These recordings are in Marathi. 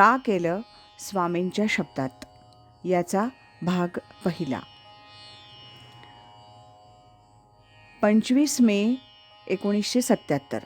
का केलं स्वामींच्या शब्दात? याचा भाग पहिला. पंचवीस मे एकोणीसशे सत्याहत्तर.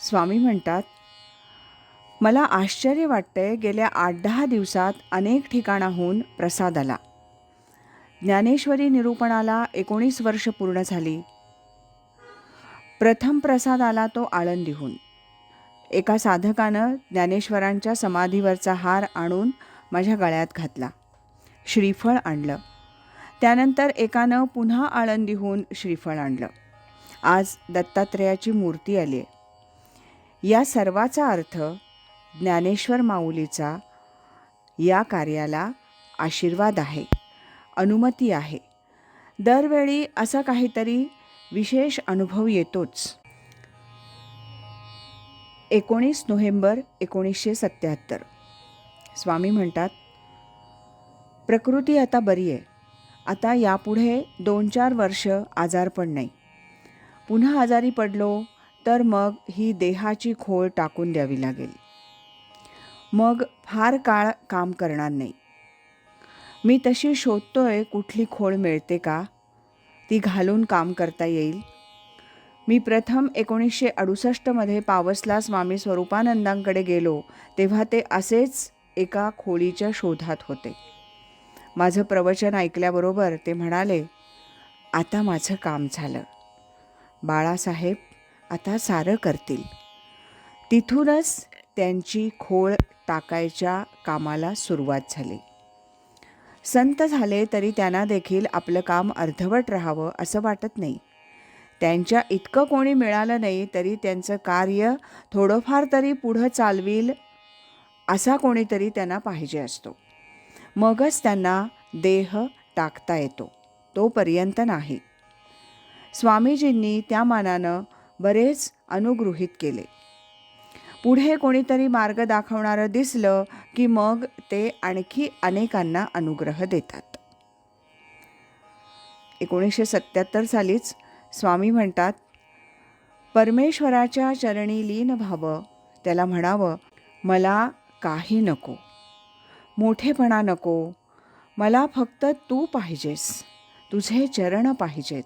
स्वामी म्हणतात मला आश्चर्य वाटतंय गेल्या आठ दहा दिवसात अनेक ठिकाणाहून प्रसाद आला. ज्ञानेश्वरी निरूपणाला एकोणीस वर्ष पूर्ण झाली. प्रथम प्रसाद आला तो आळंदीहून. एका साधकानं ज्ञानेश्वरांच्या समाधीवरचा हार आणून माझ्या गळ्यात घातला. श्रीफळ आणलं. त्यानंतर एकानं पुन्हा आळंदीहून श्रीफळ आणलं. आज दत्तात्रेयाची मूर्ती आली आहे या सर्वाचा अर्थ ज्ञानेश्वर माऊलीचा या कार्याला आशीर्वाद आहे अनुमती आहे. दरवेळी असा काहीतरी विशेष अनुभव येतोच. एकोणीस नोव्हेंबर एकोणीसशे सत्याहत्तर. स्वामी म्हणतात प्रकृती आता बरी आहे. आता यापुढे दोन चार वर्ष आजारपण नाही. पुन्हा आजारी पडलो तर मग ही देहाची खोळ टाकून द्यावी लागेल. मग फार काळ काम करणार नाही. मी तशी शोधतोय कुठली खोळ मिळते का? ती घालून काम करता येईल. मी प्रथम एकोणीसशे अडुसष्टमध्ये पावसला स्वामी स्वरूपानंदांकडे गेलो तेव्हा ते असेच एका खोळीच्या शोधात होते. माझं प्रवचन ऐकल्याबरोबर ते म्हणाले आता माझं काम झालं. बाळासाहेब आता सारं करतील. तिथूनच त्यांची खोळ टाकायच्या कामाला सुरुवात झाली. संत झाले तरी त्यांना देखील आपलं काम अर्धवट राहावं असं वाटत नाही. त्यांच्या इतकं कोणी मिळालं नाही तरी त्यांचं कार्य थोडंफार तरी पुढं चालवील असा कोणीतरी त्यांना पाहिजे असतो. मगच त्यांना देह टाकता येतो तोपर्यंत नाही. स्वामीजींनी त्या मानानं बरेच अनुगृहीत केले. पुढे कोणीतरी मार्ग दाखवणारं दिसलं की मग ते आणखी अनेकांना अनुग्रह देतात. एकोणीसशे सत्याहत्तर सालीच स्वामी म्हणतात परमेश्वराच्या चरणी लीन व्हावं. त्याला म्हणावं मला काही नको मोठेपणा नको मला फक्त तू पाहिजेस तुझे चरण पाहिजेत.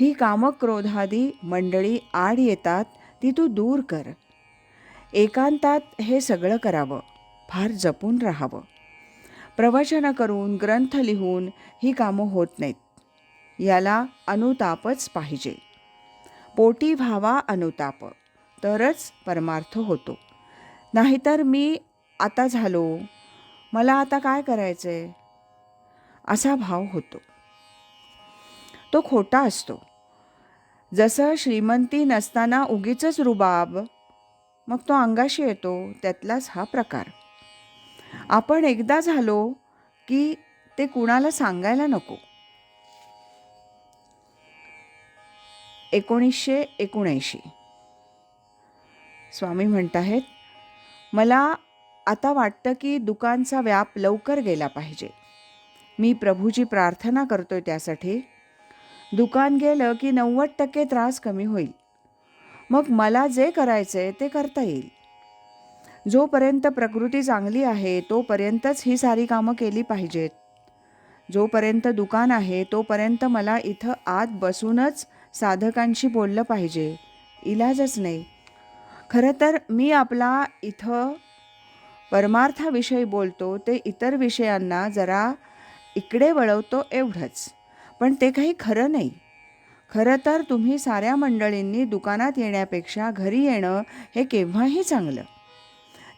ही कामक्रोधादी मंडळी आड येतात ती तू दूर कर. एकांतात हे सगळं करावं फार जपून राहावं. प्रवचनं करून ग्रंथ लिहून ही कामं होत नाहीत. याला अनुतापच पाहिजे. पोटी व्हावा अनुताप तरच परमार्थ होतो. नाहीतर मी आता झालो. मला आता काय करायचं आहे असा भाव होतो. तो खोटा असतो. जसं श्रीमंती नसताना उगीच रुबाब मग तो अंगाशी येतो त्यातलाच हा प्रकार. आपण एकदा झालो की ते कुणाला सांगायला नको. एकोणीसशे एकोणऐंशी. स्वामी म्हणत आहेत मला आता वाटतं की दुकानचा व्याप लवकर गेला पाहिजे. मी प्रभूची प्रार्थना करतोय त्यासाठी. दुकान गेलं की नव्वद टक्के त्रास कमी होईल. मग मला जे करायचं आहे ते करता येईल. जोपर्यंत प्रकृती चांगली आहे तोपर्यंतच ही सारी कामं केली पाहिजेत. जोपर्यंत दुकान आहे तोपर्यंत मला इथं आत बसूनच साधकांशी बोललं पाहिजे. इलाजच नाही. खरं तर मी आपला इथं परमार्थाविषयी बोलतो ते इतर विषयांना जरा इकडे वळवतो एवढंच. पण ते काही खरं नाही. खरं तर तुम्ही साऱ्या मंडळींनी दुकानात येण्यापेक्षा घरी येणं हे केव्हाही चांगलं.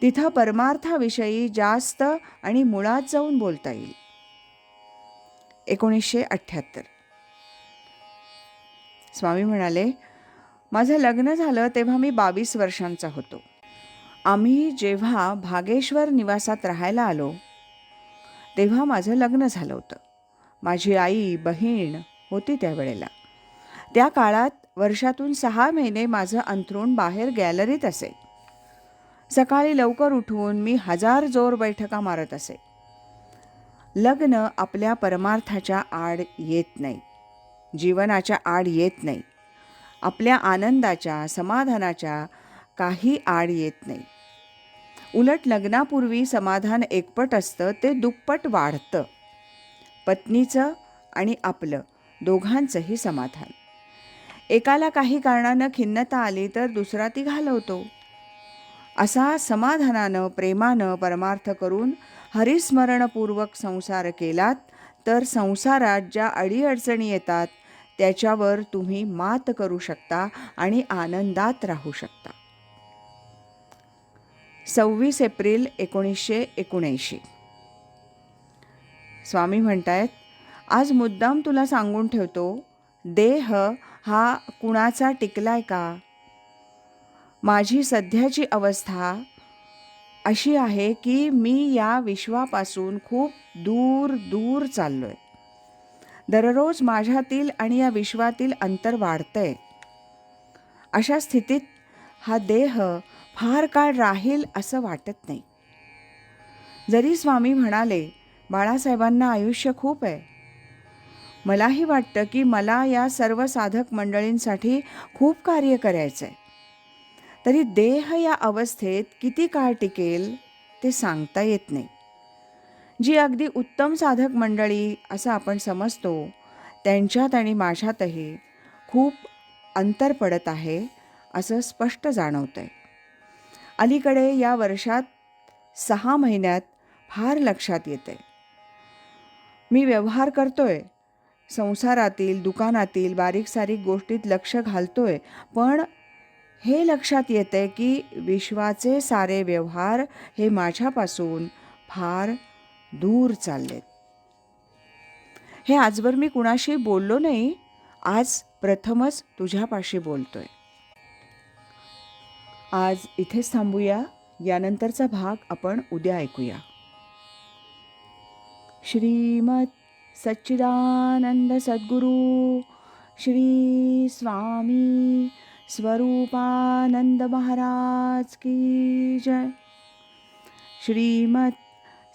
तिथं परमार्थाविषयी जास्त आणि मुळात जाऊन बोलता येईल. एकोणीसशे अठ्ठ्याहत्तर स्वामी म्हणाले माझं लग्न झालं तेव्हा मी बावीस वर्षांचा होतो. आम्ही जेव्हा भागेश्वर निवासात राहायला आलो तेव्हा माझं लग्न झालं होतं. माझी आई बहीण होती त्यावेळेला. त्या काळात वर्षातून सहा महिने माझं अंथरूण बाहेर गॅलरीत असे. सकाळी लवकर उठून मी हजार जोर बैठका मारत असे. लग्न आपल्या परमार्थाच्या आड येत नाही. जीवनाच्या आड येत नाही. आपल्या आनंदाच्या समाधानाच्या काही आड येत नाही. उलट लग्नापूर्वी समाधान एकपट असतं ते दुप्पट वाढतं. पत्नीचं आणि आपलं दोघांचंही समाधान. एकाला काही कारणानं खिन्नता आली तर दुसरा ती घालवतो. असा समाधानानं प्रेमानं परमार्थ करून हरिस्मरणपूर्वक संसार केलात तर संसारात ज्या अडीअडचणी येतात त्याच्यावर तुम्ही मात करू शकता आणि आनंदात राहू शकता. सव्वीस एप्रिल एकोणीसशे एकोणऐंशी. स्वामी म्हणतायत आज मुद्दाम तुला सांगून ठेवतो देह हा कुणाचा टिकलाय का? माझी सध्याची अवस्था अशी आहे की मी या विश्वापासून खूप दूर दूर चाललो आहे दररोज माझ्यातील आणि या विश्वातील अंतर वाढतंय. अशा स्थितीत हा देह फार काळ राहील असं वाटत नाही. जरी स्वामी म्हणाले बाळासाहेबांना आयुष्य खूप आहे. मलाही वाटतं की मला या सर्व साधक मंडळींसाठी खूप कार्य करायचं आहे तरी देह या अवस्थेत किती काळ टिकेल ते सांगता येत नाही. जी अगदी उत्तम साधक मंडळी असं आपण समजतो त्यांच्यात आणि माझ्यातही खूप अंतर पडत आहे असं स्पष्ट जाणवतं आहे अलीकडे या वर्षात सहा महिन्यात फार लक्षात येते. मी व्यवहार करतोय संसारातील दुकानातील बारीक सारीक गोष्टीत लक्ष घालतोय पण हे लक्षात येते की विश्वाचे सारे व्यवहार हे माझ्यापासून फार दूर चाललेत. हे आजवर मी कुणाशी बोललो नाही आज प्रथमच तुझ्यापाशी बोलतोय. आज इथेच थांबूया यानंतरचा भाग आपण उद्या ऐकूया. श्रीमत सच्चिदानंद सद्गुरु श्री स्वामी स्वरूपानंद महाराज की जय. श्रीमत